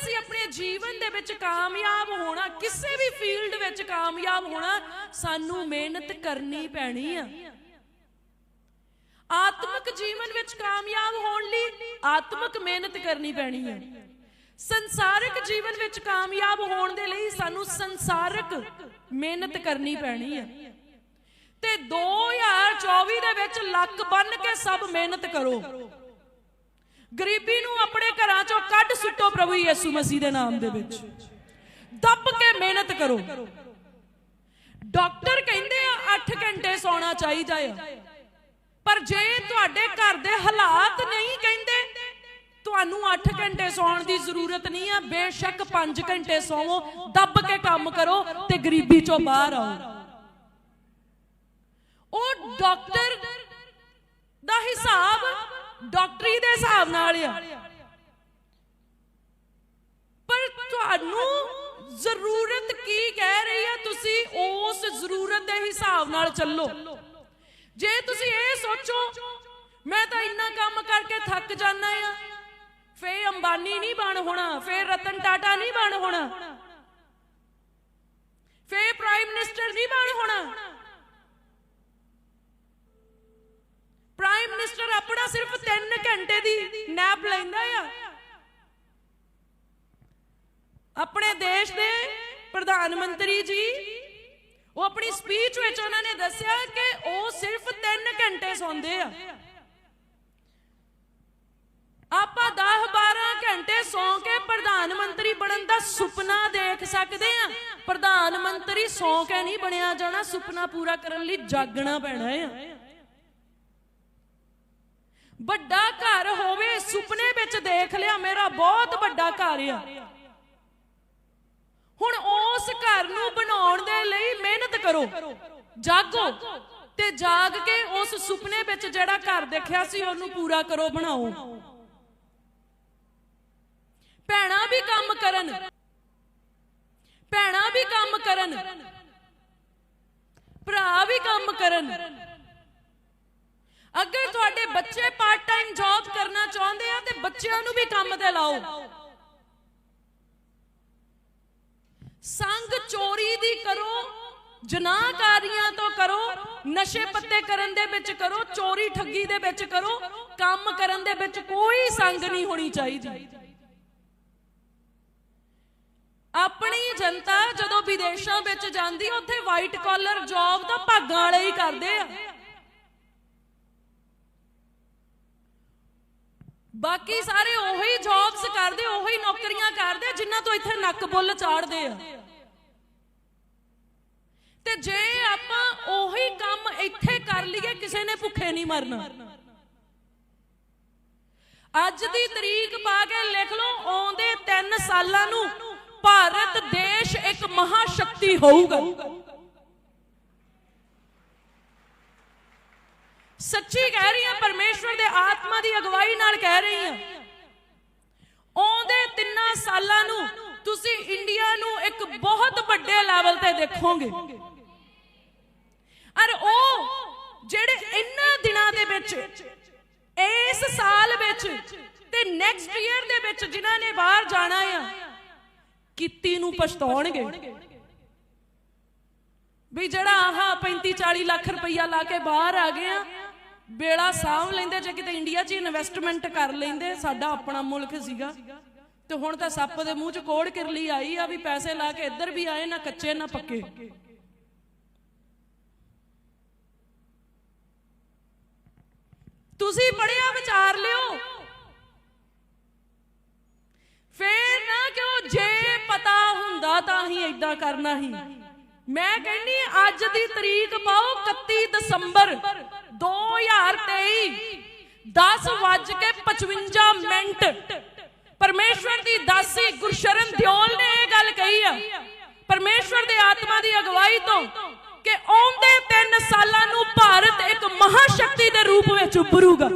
ਅਸੀਂ ਆਪਣੇ ਜੀਵਨ ਦੇ ਵਿੱਚ ਕਾਮਯਾਬ ਹੋਣਾ, ਕਿਸੇ ਵੀ ਫੀਲਡ ਵਿੱਚ ਕਾਮਯਾਬ ਹੋਣਾ, ਸਾਨੂੰ ਮਿਹਨਤ ਕਰਨੀ ਪੈਣੀ ਆ। ਆਤਮਿਕ ਜੀਵਨ ਵਿੱਚ ਕਾਮਯਾਬ ਹੋਣ ਲਈ ਆਤਮਿਕ ਮਿਹਨਤ ਕਰਨੀ ਪੈਣੀ ਹੈ ਸੰਸਾਰਿਕ ਜੀਵਨ ਵਿੱਚ ਕਾਮਯਾਬ ਹੋਣ ਦੇ ਲਈ ਸਾਨੂੰ ਸੰਸਾਰਿਕ ਮਿਹਨਤ ਕਰਨੀ ਪੈਣੀ ਹੈ ਤੇ 2024 ਦੇ ਵਿੱਚ ਲੱਕ ਬੰਨ ਕੇ ਸਭ ਮਿਹਨਤ ਕਰੋ। ਗਰੀਬੀ ਨੂੰ ਆਪਣੇ ਘਰਾਂ ਚੋਂ ਕੱਢ ਸੁੱਟੋ ਪ੍ਰਭੂ ਯਿਸੂ ਮਸੀਹ ਦੇ ਨਾਮ ਦੇ ਵਿੱਚ। ਦੱਬ ਕੇ ਮਿਹਨਤ ਕਰੋ। ਡਾਕਟਰ ਕਹਿੰਦੇ ਆ 8 ਘੰਟੇ ਸੌਣਾ ਚਾਹੀਦਾ ਆ। ਪਰ ਜੇ ਤੁਹਾਡੇ ਘਰ ਦੇ ਹਾਲਾਤ ਨਹੀਂ ਕਹਿੰਦੇ, ਤੁਹਾਨੂੰ 8 ਘੰਟੇ ਸੌਣ ਦੀ ਜ਼ਰੂਰਤ ਨਹੀਂ ਆ, ਬੇਸ਼ੱਕ 5 ਘੰਟੇ ਸੌਵੋ, ਦੱਬ ਕੇ ਕੰਮ ਕਰੋ ਤੇ ਗਰੀਬੀ ਚੋਂ ਬਾਹਰ ਆਓ। ਉਹ ਡਾਕਟਰ ਦਾ ਹਿਸਾਬ ਡਾਕਟਰੀ ਦੇ ਹਿਸਾਬ ਨਾਲ ਆ। ਪਰ ਤੁਹਾਨੂੰ ਜ਼ਰੂਰਤ ਕੀ ਕਹਿ ਰਹੀ ਆ, ਤੁਸੀਂ ਉਸ ਜ਼ਰੂਰਤ ਦੇ ਹਿਸਾਬ ਨਾਲ ਚੱਲੋ। ਜੇ ਤੁਸੀਂ ਇਹ ਸੋਚੋ, ਮੈਂ ਤਾਂ ਇੰਨਾ ਕੰਮ ਕਰਕੇ ਥੱਕ ਜਾਣਾ ਆ। ਫੇ ਅੰਬਾਨੀ ਨਹੀਂ ਬਣ ਹੋਣਾ ਫੇ ਰਤਨ ਟਾਟਾ ਨਹੀਂ ਬਣ ਹੋਣਾ। ਫੇ ਪ੍ਰਾਈਮ ਮਿਨਿਸਟਰ ਨਹੀਂ ਬਣ ਹੋਣਾ। ਪ੍ਰਾਈਮ ਮਿਨਿਸਟਰ ਆਪਣਾ ਸਿਰਫ 3 ਘੰਟੇ ਦੀ ਨੈਪ ਲੈਂਦਾ ਆ। ਆਪਣੇ ਦੇਸ਼ ਦੇ ਪ੍ਰਧਾਨ ਮੰਤਰੀ ਜੀ, ਉਹ ਆਪਣੀ ਸਪੀਚ ਵਿੱਚ ਉਹਨਾਂ ਨੇ ਦੱਸਿਆ ਕਿ ਉਹ ਸਿਰਫ 3 ਘੰਟੇ ਸੌਂਦੇ ਆ। ਆਪਾਂ 10 12 ਘੰਟੇ ਸੌਂ ਕੇ ਪ੍ਰਧਾਨ ਮੰਤਰੀ ਬਣਨ ਦਾ ਸੁਪਨਾ ਦੇਖ ਸਕਦੇ ਆ। ਪ੍ਰਧਾਨ ਮੰਤਰੀ ਸੌਂ ਕੇ ਨਹੀਂ ਬਣਿਆ ਜਾਣਾ, ਸੁਪਨਾ ਪੂਰਾ ਕਰਨ ਲਈ ਜਾਗਣਾ ਪੈਣਾ ਆ। ਵੱਡਾ ਘਰ ਹੋਵੇ, ਸੁਪਨੇ ਵਿੱਚ ਦੇਖ ਲਿਆ, ਮੇਰਾ ਬਹੁਤ ਵੱਡਾ ਘਰ ਆ। ਹੁਣ ਉਸ ਘਰ ਨੂੰ ਬਣਾਉਣ ਦੇ ਲਈ ਮਿਹਨਤ ਕਰੋ। ਜਾਗੋ ਤੇ ਜਾਗ ਕੇ ਉਸ ਸੁਪਨੇ ਵਿੱਚ ਜਿਹੜਾ ਘਰ ਦੇਖਿਆ ਸੀ, ਉਹਨੂੰ ਪੂਰਾ ਕਰੋ, ਬਣਾਓ। ਭੈਣਾ ਵੀ ਕੰਮ ਕਰਨ। ਭੈਣਾ ਵੀ ਕੰਮ ਕਰਨ। ਭਰਾ ਵੀ ਕੰਮ ਕਰਨ। ਅਗਰ ਤੁਹਾਡੇ ਬੱਚੇ ਪਾਰਟ ਟਾਈਮ ਜੌਬ ਕਰਨਾ ਚਾਹੁੰਦੇ ਆ, ਤੇ ਬੱਚਿਆਂ ਨੂੰ ਵੀ ਕੰਮ ਤੇ ਲਾਓ। ਸੰਗ ਚੋਰੀ ਦੀ ਕਰੋ, ਜਨਾਹਕਾਰੀਆਂ ਤੋਂ ਕਰੋ, ਨਸ਼ੇ ਪੱਤੇ ਕਰਨ ਦੇ ਵਿੱਚ ਕਰੋ, ਚੋਰੀ ਠੱਗੀ ਦੇ ਵਿੱਚ ਕਰੋ, ਕੰਮ ਕਰਨ ਦੇ ਵਿੱਚ ਕੋਈ ਸੰਗ ਨਹੀਂ ਹੋਣੀ ਚਾਹੀਦੀ। ਆਪਣੀ ਜਨਤਾ ਜਦੋਂ ਵਿਦੇਸ਼ਾਂ ਵਿੱਚ ਜਾਂਦੀ, ਉੱਥੇ ਵਾਈਟ ਕਾਲਰ ਜੌਬ ਤਾਂ ਭਾਗਾਂ ਵਾਲੇ ਹੀ ਕਰਦੇ ਆ। ਬਾਕੀ ਸਾਰੇ ਉਹੀ ਜੌਬਸ ਕਰਦੇ, ਉਹੀ ਨੌਕਰੀਆਂ ਕਰਦੇ, ਜਿਨ੍ਹਾਂ ਤੋਂ ਇੱਥੇ ਨੱਕ ਬੁੱਲ ਚਾੜਦੇ ਆ। ਤੇ ਜੇ ਆਪਾਂ ਉਹੀ ਕੰਮ ਇੱਥੇ ਕਰ ਲਈਏ, ਕਿਸੇ ਨੇ ਭੁੱਖੇ ਨਹੀਂ ਮਰਨਾ। ਅੱਜ ਦੀ ਤਰੀਕ ਪਾ ਕੇ ਲਿਖ ਲਓ, ਆਉਂਦੇ 3 ਸਾਲਾਂ ਨੂੰ ਭਾਰਤ ਦੇਸ਼ ਇੱਕ ਮਹਾਸ਼ਕਤੀ ਹੋਊਗਾ। ਸੱਚੀ ਕਹਿ ਰਹੀ ਹਾਂ, ਪਰਮੇਸ਼ਵਰ ਦੇ ਆਤਮਾ ਦੀ ਅਗਵਾਈ ਨਾਲ ਕਹਿ ਰਹੀ ਹਾਂ। ਆਉਂਦੇ ਤਿੰਨਾਂ ਸਾਲਾਂ ਨੂੰ ਤੁਸੀਂ ਇੰਡੀਆ ਨੂੰ ਇੱਕ ਬਹੁਤ ਵੱਡੇ ਲੈਵਲ ਤੇ ਦੇਖੋਗੇ। ਅਰ ਉਹ ਜਿਹੜੇ ਇੰਨਾ ਦਿਨਾਂ ਦੇ ਵਿੱਚ, ਇਸ ਸਾਲ ਵਿੱਚ ਤੇ ਨੈਕਸਟ ਈਅਰ ਦੇ ਵਿੱਚ ਜਿਨ੍ਹਾਂ ਨੇ ਬਾਹਰ ਜਾਣਾ ਆ, ਕੀਤੀ ਨੂੰ ਪਛਤਾਉਣਗੇ। ਵੀ ਜਿਹੜਾ ਆਹ 35 40 ਲੱਖ ਰੁਪਈਆ ਲਾ ਕੇ ਬਾਹਰ ਆ ਗਏ ਆ ਬੇੜਾ ਸਾਂਭ ਲੈਂਦੇ, ਜੇ ਕਿਤੇ ਇੰਡੀਆ 'ਚ ਇਨਵੈਸਟਮੈਂਟ ਕਰ ਲੈਂਦੇ, ਸਾਡਾ ਆਪਣਾ ਮੁਲਕ ਸੀਗਾ। ਤੇ ਹੁਣ ਤਾਂ ਸੱਪ ਦੇ ਮੂੰਹ 'ਚ ਕੋੜ ਕਿਰਲੀ ਆਈ ਆ ਵੀ ਪੈਸੇ ਲਾ ਕੇ ਇੱਧਰ ਵੀ ਆਏ, ਨਾ ਕੱਚੇ, ਨਾ ਪੱਕੇ। ਤੁਸੀਂ ਪੜਿਆ ਵਿਚਾਰ ਲਿਓ। ਫੇਰ ਨਾ ਕਿਉਂ ਜੇ ਪਤਾ ਹੁੰਦਾ ਤਾਂ ਹੀ ਇਦਾਂ ਕਰਨਾ ਹੀ। ਮੈਂ ਕਹਿੰਨੀ ਅੱਜ ਦੀ ਤਰੀਕ ਪਾਓ 31 ਦਸੰਬਰ। 2023 10 ਵੱਜ ਕੇ 55 ਮਿੰਟ। ਪਰਮੇਸ਼ਵਰ ਦੀ ਦਾਸੀ ਗੁਰਸ਼ਰਨ ਦਿਓਲ ਨੇ ਇਹ ਗੱਲ ਕਹੀ ਆ। ਪਰਮੇਸ਼ਵਰ ਦੇ ਆਤਮਾ ਦੀ ਅਗਵਾਈ ਤੋਂ ਕਿ ਆਉਂਦੇ 3 ਸਾਲਾਂ ਨੂੰ ਭਾਰਤ ਇੱਕ ਮਹਾਸ਼ਕਤੀ ਦੇ ਰੂਪ ਵਿੱਚ ਉੱਭਰੂਗਾ।